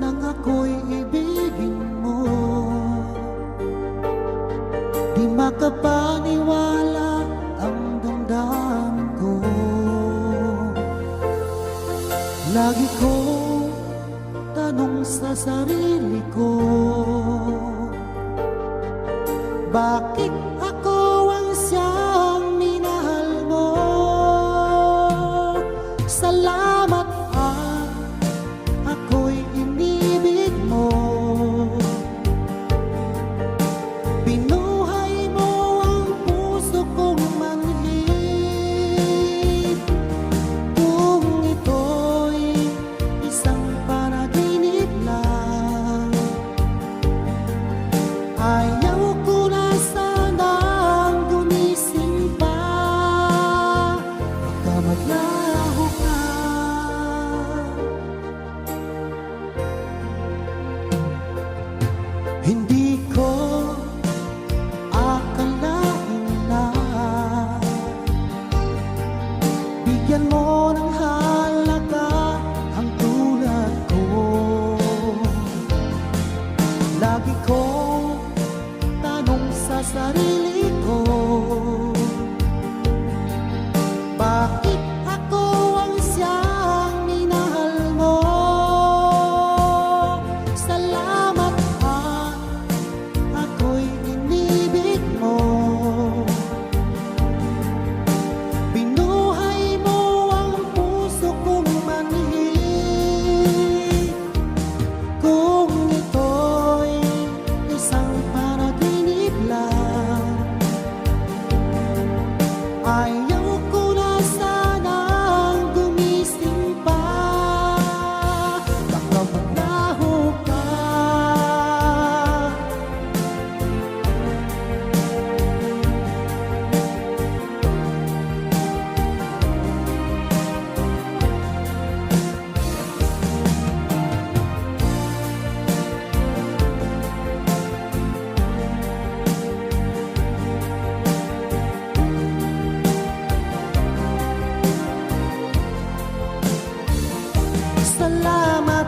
nang ako'y ibigin mo. Di makapaniwala ang damdamin ko. Lagi ko tanong sa sarili ko Bakit ako I tanong Salamat